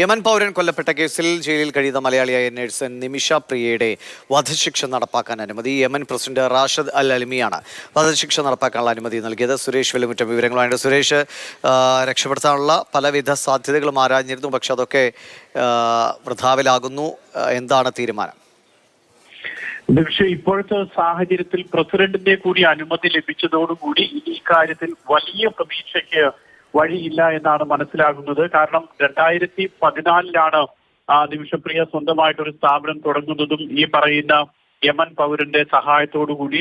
Yemen പൗരൻ കൊല്ലപ്പെട്ട കേസിൽ ജയിലിൽ കഴിയുന്ന മലയാളിയായ നഴ്സ് നിമിഷ പ്രിയയുടെ വധശിക്ഷ നടപ്പാക്കാൻ അനുമതി. യമൻ പ്രസിഡന്റ് റാഷദ് അൽ അലിമിയാണ് വധശിക്ഷ നടപ്പാക്കാനുള്ള അനുമതി നൽകിയത്. സുരേഷ് വെല്ലുമുറ്റം വിവരങ്ങളുമായിട്ട് സുരേഷ് രക്ഷപ്പെടുത്താനുള്ള പലവിധ സാധ്യതകളും ആരാഞ്ഞിരുന്നു. പക്ഷെ അതൊക്കെ വൃഥാവിലാകുന്നു. എന്താണ് തീരുമാനം? പക്ഷേ ഇപ്പോഴത്തെ സാഹചര്യത്തിൽ പ്രസിഡന്റിന്റെ കൂടി അനുമതി ലഭിച്ചതോടുകൂടി ഇക്കാര്യത്തിൽ വലിയ പ്രതീക്ഷയ്ക്ക് വഴിയില്ല എന്നാണ് മനസ്സിലാകുന്നത്. കാരണം രണ്ടായിരത്തി പതിനാലിലാണ് നിമിഷപ്രിയ സ്വന്തമായിട്ടൊരു സ്ഥാപനം തുടങ്ങുന്നതും ഈ പറയുന്ന യമൻ പൗരന്റെ സഹായത്തോടുകൂടി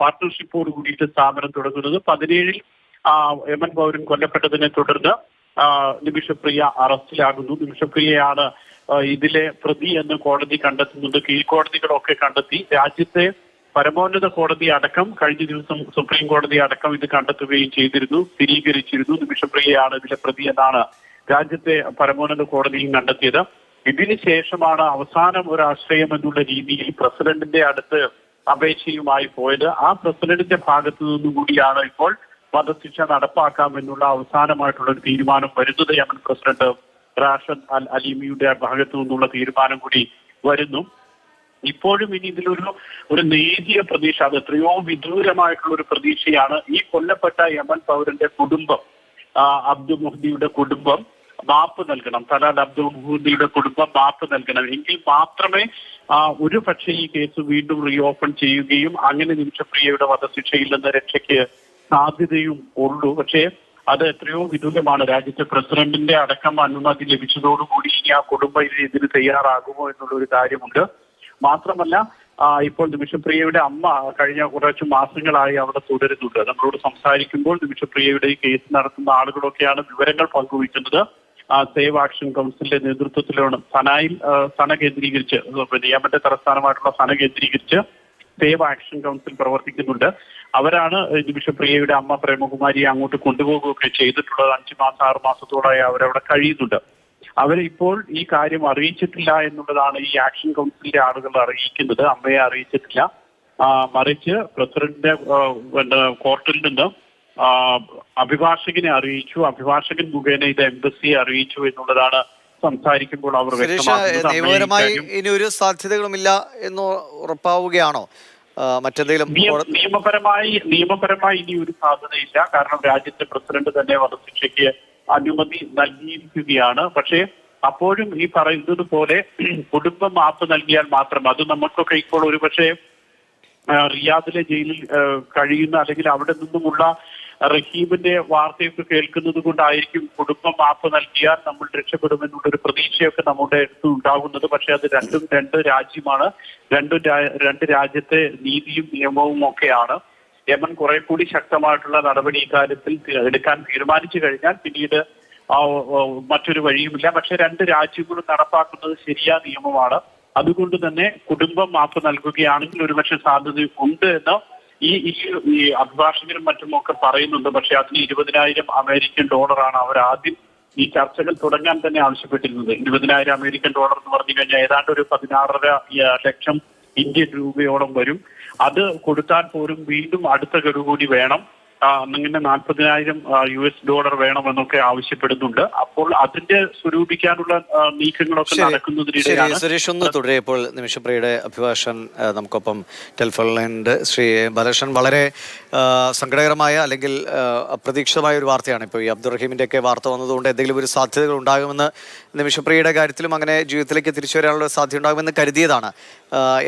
പാർട്ട്ണർഷിപ്പോട് കൂടിയിട്ട് സ്ഥാപനം തുടങ്ങുന്നത്. പതിനേഴിൽ യമൻ പൗരൻ കൊല്ലപ്പെട്ടതിനെ തുടർന്ന് നിമിഷപ്രിയ അറസ്റ്റിലാകുന്നു. നിമിഷപ്രിയയാണ് ഇതിലെ പ്രതി എന്ന് കോടതി കണ്ടെത്തുന്നത്. കീഴ്ക്കോടതികളൊക്കെ കണ്ടെത്തി. രാജ്യത്തെ പരമോന്നത കോടതി അടക്കം കഴിഞ്ഞ ദിവസം സുപ്രീം കോടതി അടക്കം ഇത് കണ്ടെത്തുകയും ചെയ്തിരുന്നു സ്ഥിരീകരിച്ചിരുന്നു. നിമിഷപ്രിയയാണ് ഇതിലെ പ്രതി എന്നാണ് രാജ്യത്തെ പരമോന്നത കോടതിയും കണ്ടെത്തിയത്. ഇതിന് ശേഷമാണ് അവസാനം ഒരു ആശ്രയം എന്നുള്ള രീതിയിൽ പ്രസിഡന്റിന്റെ അടുത്ത് അപേക്ഷയുമായി പോയത്. ആ പ്രസിഡന്റിന്റെ ഭാഗത്തു നിന്നുകൂടിയാണ് ഇപ്പോൾ വധശിക്ഷ നടപ്പാക്കാം എന്നുള്ള അവസാനമായിട്ടുള്ള ഒരു തീരുമാനം വരുന്നത്. യമൻ പ്രസിഡന്റ് റാഷദ് അൽ അലീമിയുടെ ഭാഗത്തു നിന്നുള്ള തീരുമാനം കൂടി വരുന്നു. ഇപ്പോഴും ഇനി ഇതിലൊരു ഒരു നേരിയ പ്രതീക്ഷ അത് എത്രയോ വിദൂരമായിട്ടുള്ള ഒരു പ്രതീക്ഷയാണ് ഈ കൊല്ലപ്പെട്ട യമൻ പൗരന്റെ കുടുംബം അബ്ദുൽ മുഹദിയുടെ കുടുംബം മാപ്പ് നൽകണം. തലാൽ അബ്ദുൽ മുഹദിയുടെ കുടുംബം മാപ്പ് നൽകണം. എങ്കിൽ മാത്രമേ ഒരു പക്ഷേ ഈ കേസ് വീണ്ടും റീഓപ്പൺ ചെയ്യുകയും അങ്ങനെ നിമിഷപ്രിയയുടെ വധശിക്ഷയിൽ നിന്ന് രക്ഷയ്ക്ക് സാധ്യതയും ഉള്ളൂ. പക്ഷേ അത് എത്രയോ വിദൂരമാണ്. രാജ്യത്തെ പ്രസിഡന്റിന്റെ അടക്കം അനുമതി ലഭിച്ചതോടുകൂടി ഇനി ആ കുടുംബം ഇതിന് തയ്യാറാകുമോ എന്നുള്ള ഒരു കാര്യമുണ്ട്. മാത്രമല്ല ഇപ്പോൾ നിമിഷപ്രിയയുടെ അമ്മ കഴിഞ്ഞ കുറച്ച് മാസങ്ങളായി അവിടെ തുടരുന്നുണ്ട്. നമ്മളോട് സംസാരിക്കുമ്പോൾ നിമിഷപ്രിയയുടെ കേസ് നടത്തുന്ന ആളുകളൊക്കെയാണ് വിവരങ്ങൾ പങ്കുവയ്ക്കുന്നത്. സേവ് ആക്ഷൻ കൗൺസിലിന്റെ നേതൃത്വത്തിലാണ് സനായിൽ സന കേന്ദ്രീകരിച്ച് നിയമന്റെ യമന്റെ തലസ്ഥാനമായിട്ടുള്ള സന കേന്ദ്രീകരിച്ച് സേവ് ആക്ഷൻ കൗൺസിൽ പ്രവർത്തിക്കുന്നുണ്ട്. അവരാണ് നിമിഷപ്രിയയുടെ അമ്മ പ്രേമകുമാരിയെ അങ്ങോട്ട് കൊണ്ടുപോകുകയൊക്കെ ചെയ്തിട്ടുള്ളത്. അഞ്ചു മാസം ആറ് മാസത്തോളായി അവരവിടെ കഴിയുന്നുണ്ട്. അവരിപ്പോൾ ഈ കാര്യം അറിയിച്ചിട്ടില്ല എന്നുള്ളതാണ് ഈ ആക്ഷൻ കൗൺസിലിന്റെ ആളുകൾ അറിയിക്കുന്നത്. അമ്മയെ അറിയിച്ചിട്ടില്ല. മറിച്ച് പ്രസിഡന്റിന്റെ ആ, കോർട്ടിൽ നിന്ന് അഭിഭാഷകനെ അറിയിച്ചു. അഭിഭാഷകൻ മുഖേന ഇത് എംബസിയെ അറിയിച്ചു എന്നുള്ളതാണ് സംസാരിക്കുമ്പോൾ അവർ നിയമപരമായി ഇനി ഒരു സാധ്യതകളുമില്ല എന്ന് ഉറപ്പാവുകയാണോ? മറ്റെന്തെങ്കിലും നിയമപരമായി നിയമപരമായി ഇനി ഒരു സാധ്യതയില്ല. കാരണം രാജ്യത്തെ പ്രസിഡന്റ് തന്നെ വധശിക്ഷയ്ക്ക് അനുമതി നൽകിയിരിക്കുകയാണ്. പക്ഷേ അപ്പോഴും ഈ പറയുന്നത് പോലെ കുടുംബ മാപ്പ് നൽകിയാൽ മാത്രം അത് നമുക്കൊക്കെ ഇപ്പോൾ ഒരു പക്ഷേ റിയാദിലെ ജയിലിൽ കഴിയുന്ന അല്ലെങ്കിൽ അവിടെ നിന്നുമുള്ള റഹീമിന്റെ വാർത്തയൊക്കെ കേൾക്കുന്നത് കൊണ്ടായിരിക്കും കുടുംബ മാപ്പ് നൽകിയാൽ നമ്മൾ രക്ഷപ്പെടുമെന്നുള്ളൊരു പ്രതീക്ഷയൊക്കെ നമ്മുടെ അടുത്ത് ഉണ്ടാകുന്നത്. പക്ഷെ അത് രണ്ടും രണ്ട് രാജ്യമാണ്. രണ്ടും രണ്ട് രാജ്യത്തെ നീതിയും നിയമവും ഒക്കെയാണ്. യമൻ കുറെ കൂടി ശക്തമായിട്ടുള്ള നടപടി ഇക്കാര്യത്തിൽ എടുക്കാൻ തീരുമാനിച്ചു കഴിഞ്ഞാൽ പിന്നീട് മറ്റൊരു വഴിയുമില്ല. പക്ഷെ രണ്ട് രാജ്യങ്ങളും നടപ്പാക്കുന്നത് ശരിയായ നിയമമാണ്. അതുകൊണ്ട് തന്നെ കുടുംബം മാപ്പ് നൽകുകയാണെങ്കിൽ ഒരുപക്ഷെ സാധ്യത ഉണ്ട് എന്ന് ഈ ഈ അഭിഭാഷകരും മറ്റുമൊക്കെ പറയുന്നുണ്ട്. പക്ഷെ അതിന് ഇരുപതിനായിരം അമേരിക്കൻ ഡോളറാണ് അവർ ആദ്യം ഈ ചർച്ചകൾ തുടങ്ങാൻ തന്നെ ആവശ്യപ്പെട്ടിരുന്നത്. ഇരുപതിനായിരം അമേരിക്കൻ ഡോളർ എന്ന് പറഞ്ഞു കഴിഞ്ഞാൽ ഏതാണ്ട് ഒരു പതിനാറര ലക്ഷം ഇന്ത്യൻ രൂപയോളം വരും. അത് കൊടുത്താൽ പോലും വീണ്ടും അടുത്ത ഗഡു കൂടി വേണം. അങ്ങനെ നാൽപ്പതിനായിരം യു എസ് ഡോളർ വേണമെന്നൊക്കെ ആവശ്യപ്പെടുന്നുണ്ട്. അപ്പോൾ അതിന്റെ സ്വരൂപിക്കാനുള്ള നീക്കങ്ങളൊക്കെ നടക്കുന്നതിനിടെയാണ് സുരേഷ് ഒന്ന് തുടരെ. ഇപ്പോൾ നിമിഷപ്രിയയുടെ അഭിഭാഷകൻ ആ, നമുക്കൊപ്പം ടെലിഫോണിലുണ്ട്. ശ്രീ ബാലകൃഷ്ണൻ വളരെ സങ്കടകരമായ അല്ലെങ്കിൽ അപ്രതീക്ഷിതമായ ഒരു വാർത്തയാണ് ഇപ്പോൾ ഈ അബ്ദുറഹീമിന്റെ ഒക്കെ വാർത്ത വന്നതുകൊണ്ട് എന്തെങ്കിലും ഒരു സാധ്യതകൾ ഉണ്ടാകുമെന്ന് നിമിഷപ്രിയയുടെ കാര്യത്തിലും അങ്ങനെ ജീവിതത്തിലേക്ക് തിരിച്ചു വരാനുള്ള സാധ്യത ഉണ്ടാകുമെന്ന് കരുതിയതാണ്.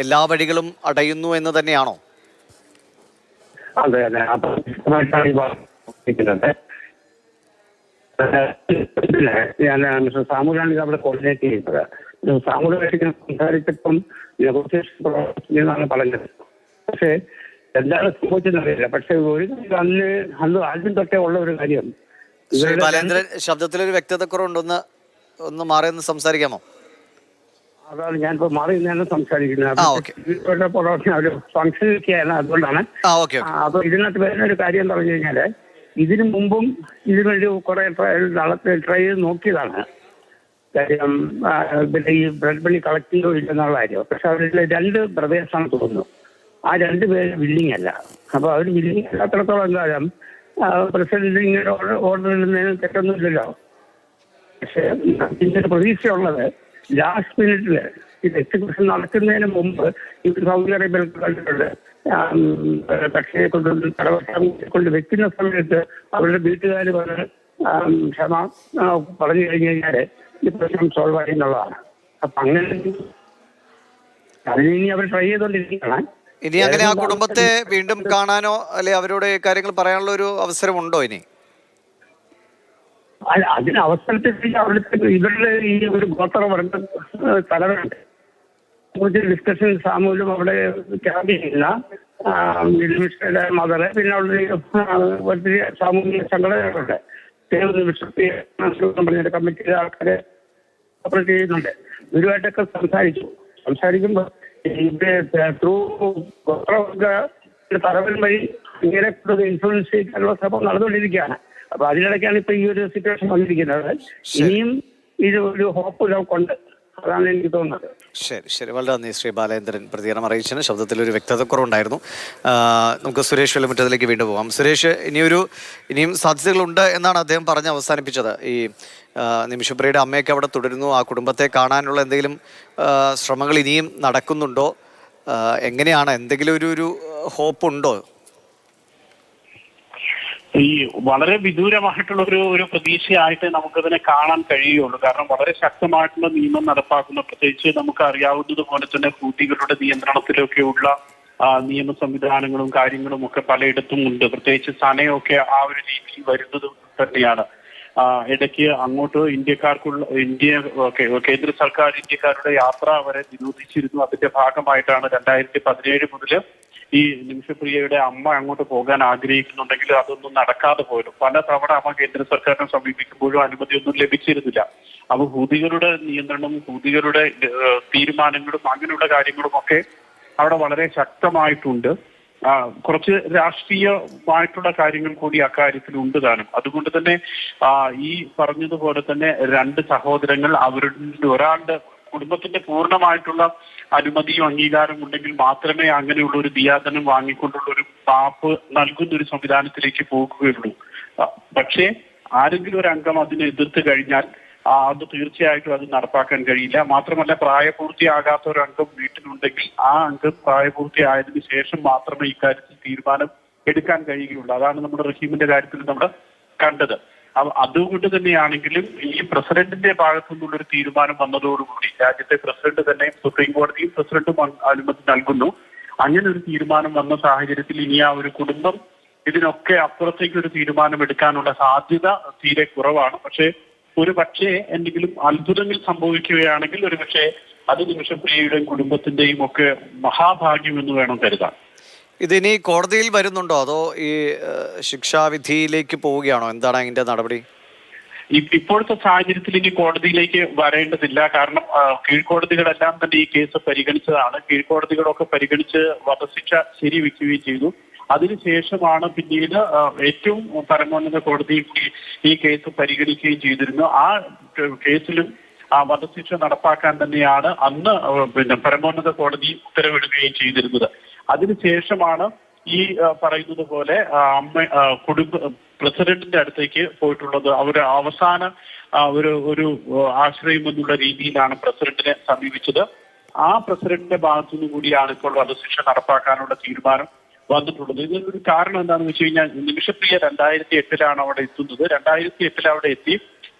എല്ലാ വഴികളും അടയുന്നു എന്ന് തന്നെയാണോ? അതെ അതെ. അപ്പൊ വ്യക്തമായിട്ടാണ് ഈ വാർത്തക്കുന്നത് ഞാൻ സാമുലാണ് ഇത് അവിടെ കോർഡിനേറ്റ് ചെയ്യുന്നത്. സാമൂഹ്യമായിട്ട് ഞാൻ സംസാരിച്ചപ്പം നെഗോസിയേഷൻ എന്നാണ് പറഞ്ഞത്. പക്ഷേ എന്താണ് സംഭവിച്ചതെന്നറിയില്ല പക്ഷെ ഒരു അന്ന് അന്ന് ആദ്യം തൊട്ടേ ഉള്ള ഒരു കാര്യം. ബാലേന്ദ്രൻ ശബ്ദത്തിലൊരു വ്യക്തതക്കുറവുണ്ടൊന്ന് ഒന്ന് മാറി ഒന്ന് സംസാരിക്കാമോ? അതാണ് ഞാനിപ്പോ മാറി നിന്നാണ് സംസാരിക്കുന്നത്. ഓക്കേ. ഇവരുടെ പുറമെ ഒരു ഫംഗ്ഷനൊക്കെയാണ് അതുകൊണ്ടാണ് ആ ഓക്കെ ആ, അപ്പൊ ഇതിനകത്ത് വരുന്ന ഒരു കാര്യം എന്ന് പറഞ്ഞു കഴിഞ്ഞാൽ ഇതിനു മുമ്പും ഇതിനൊരു കുറെ ട്രയൽ നടത്തി ട്രൈ ചെയ്ത് നോക്കിയതാണ്. കാര്യം പിന്നെ ഈ ബ്ലഡ് പണി കളക്ട് ചെയ്തോ ഇല്ലെന്നുള്ള കാര്യം. പക്ഷെ അവരിൽ രണ്ട് പ്രദേശമാണ് തോന്നുന്നു. ആ രണ്ട് പേര് വില്ലിങ് അല്ല. അപ്പൊ അവർ വില്ലിങ് അല്ലാത്തടത്തോളം കാലം പ്രസിഡന്റ് ഇങ്ങനെ ഓർഡർ ഇടുന്നതിന് തെറ്റൊന്നുമില്ലല്ലോ. പക്ഷെ ഇതിന്റെ പ്രതീക്ഷയുള്ളത് ലാസ്റ്റ് മിനിറ്റിൽ ഇത് എക്സിക്യൂഷൻ നടക്കുന്നതിന് മുമ്പ് ഇത് സൗദി അറേബ്യയിൽ കണ്ടിട്ടുണ്ട്. കക്ഷിയെ കൊണ്ട് കടവശം കൊണ്ട് വെക്കുന്ന സമയത്ത് അവരുടെ വീട്ടുകാർ വന്ന് ആം, ക്ഷമ പറഞ്ഞു കഴിഞ്ഞു കഴിഞ്ഞാൽ ഈ പ്രശ്നം സോൾവ് ആയി എന്നുള്ളതാണ്. അപ്പൊ അങ്ങനെ അതിന് ഇനി അവർ ട്രൈ ചെയ്തുകൊണ്ടിരിക്കുകയാണ് ഇനി അങ്ങനെ ആ കുടുംബത്തെ വീണ്ടും കാണാനോ അല്ലെ അവരോട് കാര്യങ്ങൾ പറയാനുള്ള ഒരു അവസരമുണ്ടോ ഇനി? അതിന് അവസരത്തിൽ അവിടുത്തെ ഇവരുടെ ഈ ഒരു ഗോത്രവർഗ തലവരുണ്ട് കുറച്ച് ഡിസ്കഷൻ സാമൂഹ്യം അവിടെ ക്യാമ്പ് ചെയ്യുന്ന മിനിസ്റ്ററുടെ മദറ് പിന്നെ അവിടെ ഒത്തിരി സാമൂഹിക സംഘടനകളുണ്ട്. പറഞ്ഞ കമ്മിറ്റിയിലെ ആൾക്കാരെ ഓപ്പറേറ്റ് ചെയ്യുന്നുണ്ട്. ഇവരുമായിട്ടൊക്കെ സംസാരിച്ചു. സംസാരിക്കുമ്പോൾ ഇവിടെ ത്രൂ ഗോത്രവർഗ തലവൻ വഴി ഇങ്ങനെ ഇൻഫ്ലുവൻസ് ചെയ്യാനുള്ള ശ്രമം നടന്നുകൊണ്ടിരിക്കുകയാണ്. അപ്പൊ അതിനിടയ്ക്കാണ് ഇപ്പൊ ഈ ഒരു സിറ്റുവേഷൻ വന്നിരിക്കുന്നത്. ഇനിയും ഇത് ഒരു ഹോപ്പ് നമുക്കുണ്ട് അതാണ് എനിക്ക് തോന്നുന്നത്. ശരി ശരി. വളരെ നന്ദി ശ്രീ ബാലേന്ദ്രൻ പ്രതികരണം അറിയിച്ചതിന്. ശബ്ദത്തിൽ ഒരു വ്യക്തതക്കുറവുണ്ടായിരുന്നു. കുറവുണ്ടായിരുന്നു നമുക്ക് സുരേഷ് വെളിമുറ്റത്തിലേക്ക് വീണ്ടും പോകാം സുരേഷ് ഇനിയൊരു ഇനിയും സാധ്യതകളുണ്ട് എന്നാണ് അദ്ദേഹം പറഞ്ഞ് അവസാനിപ്പിച്ചത്. ഈ നിമിഷപ്രിയുടെ നിമിഷപ്രിയയുടെ അമ്മയൊക്കെ അവിടെ തുടരുന്നു. ആ കുടുംബത്തെ കാണാനുള്ള എന്തെങ്കിലും ശ്രമങ്ങൾ ഇനിയും നടക്കുന്നുണ്ടോ? എങ്ങനെയാണ്? എന്തെങ്കിലും ഒരു ഒരു ഹോപ്പ് ഉണ്ടോ? ഈ വളരെ വിദൂരമായിട്ടുള്ള ഒരു ഒരു പ്രതീക്ഷയായിട്ട് നമുക്കതിനെ കാണാൻ കഴിയുള്ളൂ കാരണം വളരെ ശക്തമായിട്ടുള്ള നിയമം നടപ്പാക്കുന്ന പ്രത്യേകിച്ച് നമുക്ക് അറിയാവുന്നത് പോലെ തന്നെ കൂട്ടികളുടെ നിയന്ത്രണത്തിലൊക്കെയുള്ള നിയമ സംവിധാനങ്ങളും കാര്യങ്ങളും ഒക്കെ പലയിടത്തും ഉണ്ട്. പ്രത്യേകിച്ച് സനയൊക്കെ ആ ഒരു രീതിയിൽ വരുന്നത് തന്നെയാണ്. ഇടയ്ക്ക് അങ്ങോട്ട് ഇന്ത്യക്കാർക്കുള്ള ഇന്ത്യ കേന്ദ്ര സർക്കാർ ഇന്ത്യക്കാരുടെ യാത്ര വരെ നിരോധിച്ചിരുന്നു. അതിന്റെ ഭാഗമായിട്ടാണ് രണ്ടായിരത്തി പതിനേഴ് മുതൽ ഈ നിമിഷപ്രിയയുടെ അമ്മ അങ്ങോട്ട് പോകാൻ ആഗ്രഹിക്കുന്നുണ്ടെങ്കിൽ അതൊന്നും നടക്കാതെ പോയിരുന്നു പല തവണ അമ്മ കേന്ദ്ര സർക്കാരിനെ സമീപിക്കുമ്പോഴും അനുമതിയൊന്നും ലഭിച്ചിരുന്നില്ല. അപ്പൊ ഹൂതികളുടെ നിയന്ത്രണവും ഹൂതികളുടെ തീരുമാനങ്ങളും അങ്ങനെയുള്ള കാര്യങ്ങളും ഒക്കെ അവിടെ വളരെ ശക്തമായിട്ടുണ്ട്. കുറച്ച് രാഷ്ട്രീയമായിട്ടുള്ള കാര്യങ്ങൾ കൂടി അക്കാര്യത്തിൽ ഉണ്ട് താനും. അതുകൊണ്ട് തന്നെ ഈ പറഞ്ഞതുപോലെ തന്നെ രണ്ട് സഹോദരങ്ങൾ അവരുടെ ഒരാളുടെ കുടുംബത്തിന്റെ പൂർണമായിട്ടുള്ള അനുമതിയും അംഗീകാരം ഉണ്ടെങ്കിൽ മാത്രമേ അങ്ങനെയുള്ള ഒരു ദിയാദനം വാങ്ങിക്കൊണ്ടുള്ള ഒരു പാപ്പ് നൽകുന്ന ഒരു സംവിധാനത്തിലേക്ക് പോകുകയുള്ളൂ. പക്ഷേ ആരെങ്കിലും ഒരു അംഗം അതിനെ എതിർത്ത് കഴിഞ്ഞാൽ അത് തീർച്ചയായിട്ടും അത് നടപ്പാക്കാൻ കഴിയില്ല. മാത്രമല്ല പ്രായപൂർത്തിയാകാത്ത ഒരു അംഗം വീട്ടിലുണ്ടെങ്കിൽ ആ അംഗം പ്രായപൂർത്തിയായതിനു ശേഷം മാത്രമേ ഇക്കാര്യത്തിൽ തീരുമാനം എടുക്കാൻ കഴിയുകയുള്ളൂ. അതാണ് നമ്മുടെ റഹീമിന്റെ കാര്യത്തിൽ നമ്മൾ കണ്ടത്. അതുകൊണ്ട് തന്നെയാണെങ്കിലും ഈ പ്രസിഡന്റിന്റെ ഭാഗത്തു നിന്നുള്ള ഒരു തീരുമാനം വന്നതോടുകൂടി രാജ്യത്തെ പ്രസിഡന്റ് തന്നെ സുപ്രീം കോടതിയും പ്രസിഡന്റും അനുമതി നൽകുന്നു. അങ്ങനെ ഒരു തീരുമാനം വന്ന സാഹചര്യത്തിൽ ഇനി ആ ഒരു കുടുംബം ഇതിനൊക്കെ അപ്പുറത്തേക്ക് ഒരു തീരുമാനം എടുക്കാനുള്ള സാധ്യത തീരെ കുറവാണ്. പക്ഷേ ഒരു പക്ഷേ എന്തെങ്കിലും അത്ഭുതങ്ങൾ സംഭവിക്കുകയാണെങ്കിൽ ഒരു പക്ഷേ അത് നിമിഷപ്രിയയുടെയും കുടുംബത്തിന്റെയും ഒക്കെ മഹാഭാഗ്യം എന്ന് വേണം കരുതാൻ. ഇതിനി കോടതിയിൽ വരുന്നുണ്ടോ? അതോ ഈ ശിക്ഷാവിധിയിലേക്ക് പോവുകയാണോ? എന്താണ് അതിന്റെ നടപടി? ഇപ്പോഴത്തെ സാഹചര്യത്തിൽ ഇനി കോടതിയിലേക്ക് വരേണ്ടതില്ല. കാരണം കീഴ്ക്കോടതികളെല്ലാം തന്നെ ഈ കേസ് പരിഗണിച്ചതാണ്. കീഴ്ക്കോടതികളൊക്കെ പരിഗണിച്ച് വധശിക്ഷ ശരിവെക്കുകയും ചെയ്തു. അതിനുശേഷമാണ് പിന്നീട് ഏറ്റവും പരമോന്നത കോടതി ഈ കേസ് പരിഗണിക്കുകയും ചെയ്തിരുന്നു. ആ കേസിലും ആ വധശിക്ഷ നടപ്പാക്കാൻ തന്നെയാണ് അന്ന് പിന്നെ പരമോന്നത കോടതി ഉത്തരവിടുകയും ചെയ്തിരുന്നത്. അതിനുശേഷമാണ് ഈ പറയുന്നത് പോലെ അമ്മ കുടുംബ പ്രസിഡന്റിന്റെ അടുത്തേക്ക് പോയിട്ടുള്ളത്. അവർ അവസാന ഒരു ഒരു ആശ്രയം എന്നുള്ള രീതിയിലാണ് പ്രസിഡന്റിനെ സമീപിച്ചത്. ആ പ്രസിഡന്റിന്റെ ഭാഗത്തു നിന്ന് കൂടിയാണ് ഇപ്പോൾ വധശിക്ഷ നടപ്പാക്കാനുള്ള തീരുമാനം വന്നിട്ടുള്ളത്. ഇതിനൊരു കാരണം എന്താണെന്ന് വെച്ച് കഴിഞ്ഞാൽ നിമിഷപ്രിയ രണ്ടായിരത്തി എട്ടിലാണ് അവിടെ എത്തുന്നത്. രണ്ടായിരത്തി എട്ടിൽ അവിടെ എത്തി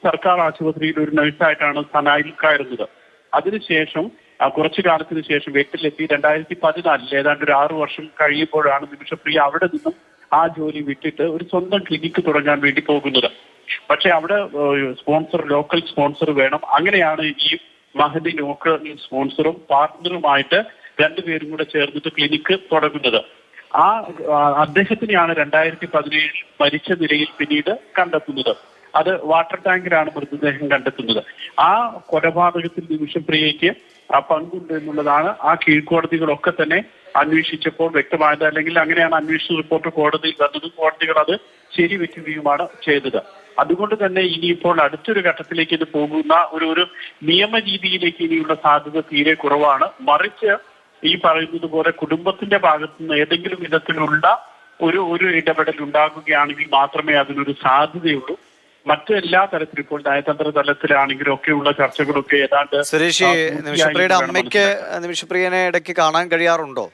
സർക്കാർ ആശുപത്രിയിൽ ഒരു നഴ്സായിട്ടാണ് സനായിൽ കയറുന്നത്. അതിനുശേഷം കുറച്ചു കാലത്തിന് ശേഷം വീട്ടിലെത്തി. രണ്ടായിരത്തി പതിനാലിൽ ഏതാണ്ട് ഒരു ആറു വർഷം കഴിയുമ്പോഴാണ് നിമിഷപ്രിയ അവിടെ നിന്നും ആ ജോലി വിട്ടിട്ട് ഒരു സ്വന്തം ക്ലിനിക്ക് തുടങ്ങാൻ വേണ്ടി പോകുന്നത്. പക്ഷെ അവിടെ സ്പോൺസർ ലോക്കൽ സ്പോൺസർ വേണം. അങ്ങനെയാണ് ഈ മഹദി ലോക്കൽ സ്പോൺസറും പാർട്ട്ണറുമായിട്ട് രണ്ടുപേരും കൂടെ ചേർന്നിട്ട് ക്ലിനിക്ക് തുടങ്ങുന്നത്. ആ അദ്ദേഹത്തിനെയാണ് രണ്ടായിരത്തി പതിനേഴിൽ മരിച്ച നിലയിൽ പിന്നീട് കണ്ടെത്തുന്നത്. അത് വാട്ടർ ടാങ്കിലാണ് മൃതദേഹം കണ്ടെത്തുന്നത്. ആ കൊലപാതകത്തിൽ നിമിഷപ്രിയയ്ക്ക് ആ പങ്കുണ്ട് എന്നുള്ളതാണ് ആ കീഴ്ക്കോടതികളൊക്കെ തന്നെ അന്വേഷിച്ചപ്പോൾ വ്യക്തമായത്. അല്ലെങ്കിൽ അങ്ങനെയാണ് അന്വേഷണ റിപ്പോർട്ട് കോടതിയിൽ വന്നത്. കോടതികൾ അത് ശരിവെക്കുകയുമാണ് ചെയ്തത്. അതുകൊണ്ട് തന്നെ ഇനിയിപ്പോൾ അടുത്തൊരു ഘട്ടത്തിലേക്ക് ഇത് പോകുന്ന ഒരു ഒരു നിയമരീതിയിലേക്ക് ഇനിയുള്ള സാധ്യത തീരെ കുറവാണ്. മറിച്ച് ഈ പറയുന്നത് പോലെ കുടുംബത്തിന്റെ ഭാഗത്തു നിന്ന് ഏതെങ്കിലും വിധത്തിലുള്ള ഒരു ഒരു ഇടപെടൽ ഉണ്ടാകുകയാണെങ്കിൽ മാത്രമേ അതിനൊരു സാധ്യതയുള്ളൂ. മറ്റു എല്ലാ തരത്തിലും ഇപ്പോൾ നയതന്ത്ര തലത്തിലാണെങ്കിലും ഒക്കെയുള്ള ചർച്ചകളൊക്കെ ഏതാണ്ട് സുരേഷ് നിമിഷപ്രിയയുടെ അമ്മയ്ക്ക് നിമിഷപ്രിയനെ ഇടയ്ക്ക് കാണാൻ കഴിയാറുണ്ടോ?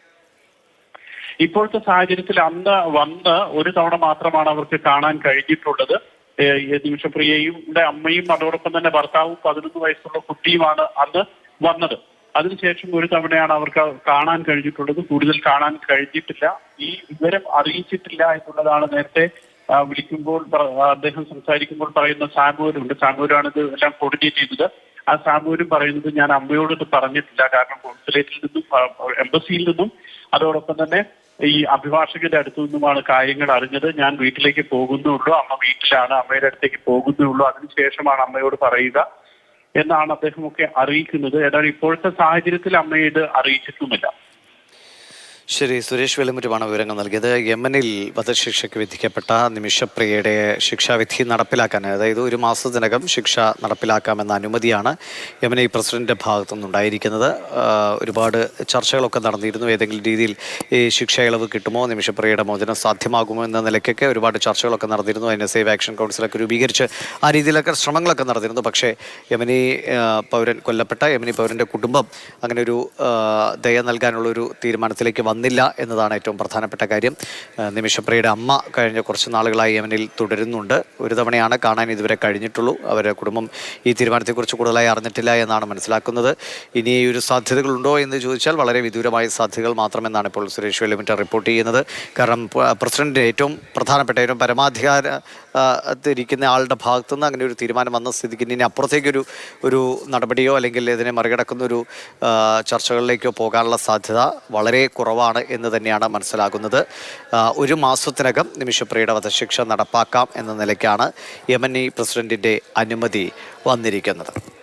ഇപ്പോഴത്തെ സാഹചര്യത്തിൽ അന്ന് വന്ന് ഒരു തവണ മാത്രമാണ് അവർക്ക് കാണാൻ കഴിഞ്ഞിട്ടുള്ളത്. നിമിഷപ്രിയയും അമ്മയും അതോടൊപ്പം തന്നെ ഭർത്താവും പതിനൊന്ന് വയസ്സുള്ള കുട്ടിയുമാണ് അന്ന് വന്നത്. അതിനുശേഷം ഒരു തവണയാണ് അവർക്ക് കാണാൻ കഴിഞ്ഞിട്ടുള്ളത്. കൂടുതൽ കാണാൻ കഴിഞ്ഞിട്ടില്ല. ഈ വിവരം അറിയിച്ചിട്ടില്ല എന്നുള്ളതാണ് നേരത്തെ വിളിക്കുമ്പോൾ അദ്ദേഹം സംസാരിക്കുമ്പോൾ പറയുന്ന സാമൂരുണ്ട്. സാമൂരാണ് ഇത് എല്ലാം കോർഡിനേറ്റ് ചെയ്തത് ആ സാമൂരും പറയുന്നത് ഞാൻ അമ്മയോട് ഇത് പറഞ്ഞിട്ടില്ല. കാരണം കോൺസുലേറ്റിൽ നിന്നും എംബസിയിൽ നിന്നും അതോടൊപ്പം തന്നെ ഈ അഭിഭാഷകന്റെ അടുത്തു നിന്നുമാണ് കാര്യങ്ങൾ അറിഞ്ഞത്. ഞാൻ വീട്ടിലേക്ക് പോകുന്നുള്ളൂ അമ്മ വീട്ടിലാണ്. അമ്മയുടെ അടുത്തേക്ക് പോകുന്നുള്ളൂ അതിനുശേഷമാണ് അമ്മയോട് പറയുക എന്നാണ് അദ്ദേഹമൊക്കെ അറിയിക്കുന്നത്. എന്നാൽ ഇപ്പോഴത്തെ സാഹചര്യത്തിൽ അമ്മയെ ഇത് അറിയിച്ചിട്ടുമില്ല. ശരി സുരേഷ് വെളുമുറ്റുമാണ് വിവരങ്ങൾ നൽകിയത്. യമനിൽ വധശിക്ഷയ്ക്ക് വിധിക്കപ്പെട്ട നിമിഷപ്രിയയുടെ ശിക്ഷാവിധി നടപ്പിലാക്കാൻ അതായത് ഒരു മാസത്തിനകം ശിക്ഷ നടപ്പിലാക്കാമെന്ന അനുമതിയാണ് യമനി പ്രസിഡന്റിന്റെ ഭാഗത്തു നിന്നുണ്ടായിരിക്കുന്നത്. ഒരുപാട് ചർച്ചകളൊക്കെ നടന്നിരുന്നു. ഏതെങ്കിലും രീതിയിൽ ഈ ശിക്ഷ ഇളവ് കിട്ടുമോ നിമിഷപ്രിയയുടെ മോചനം സാധ്യമാകുമോ എന്ന നിലയ്ക്കൊക്കെ ഒരുപാട് ചർച്ചകളൊക്കെ നടന്നിരുന്നു. അതിന് സേവ് ആക്ഷൻ കൗൺസിലൊക്കെ രൂപീകരിച്ച് ആ രീതിയിലൊക്കെ ശ്രമങ്ങളൊക്കെ നടന്നിരുന്നു. പക്ഷേ യമനി പൗരൻ കൊല്ലപ്പെട്ട യമനി പൗരന്റെ കുടുംബം അങ്ങനെ ഒരു ദയ നൽകാനുള്ള ഒരു തീരുമാനത്തിലേക്ക് വന്നില്ല എന്നതാണ് ഏറ്റവും പ്രധാനപ്പെട്ട കാര്യം. നിമിഷപ്രിയയുടെ അമ്മ കഴിഞ്ഞ കുറച്ച് നാളുകളായി യമനിൽ തുടരുന്നുണ്ട്. ഒരു തവണയാണ് കാണാൻ ഇതുവരെ കഴിഞ്ഞിട്ടുള്ളൂ. അവരുടെ കുടുംബം ഈ തീരുമാനത്തെക്കുറിച്ച് കൂടുതലായി അറിഞ്ഞിട്ടില്ല എന്നാണ് മനസ്സിലാക്കുന്നത്. ഇനി ഈ ഒരു സാധ്യതകളുണ്ടോ എന്ന് ചോദിച്ചാൽ വളരെ വിദൂരമായ സാധ്യതകൾ മാത്രമെന്നാണ് ഇപ്പോൾ സുരേഷ് വെല്ലുമിറ്റ റിപ്പോർട്ട് ചെയ്യുന്നത്. കാരണം പ്രസിഡന്റിന്റെ പ്രസിഡന്റ് ഏറ്റവും പ്രധാനപ്പെട്ട ഏറ്റവും പരമാധികാര ത്തിരിക്കുന്ന ആളുടെ ഭാഗത്തുനിന്ന് അങ്ങനെ ഒരു തീരുമാനം വന്ന സ്ഥിതിക്ക് ഇനി അപ്പുറത്തേക്കൊരു ഒരു നടപടിയോ അല്ലെങ്കിൽ ഇതിനെ മറികടക്കുന്ന ഒരു ചർച്ചകളിലേക്കോ പോകാനുള്ള സാധ്യത വളരെ കുറവാണ്. എന്ന് തന്നെയാണ് മനസ്സിലാകുന്നത്. ഒരു മാസത്തിനകം നിമിഷപ്രിയയുടെ വധശിക്ഷ നടപ്പാക്കാം എന്ന നിലയ്ക്കാണ് യമനി പ്രസിഡന്റിന്റെ അനുമതി വന്നിരിക്കുന്നത്.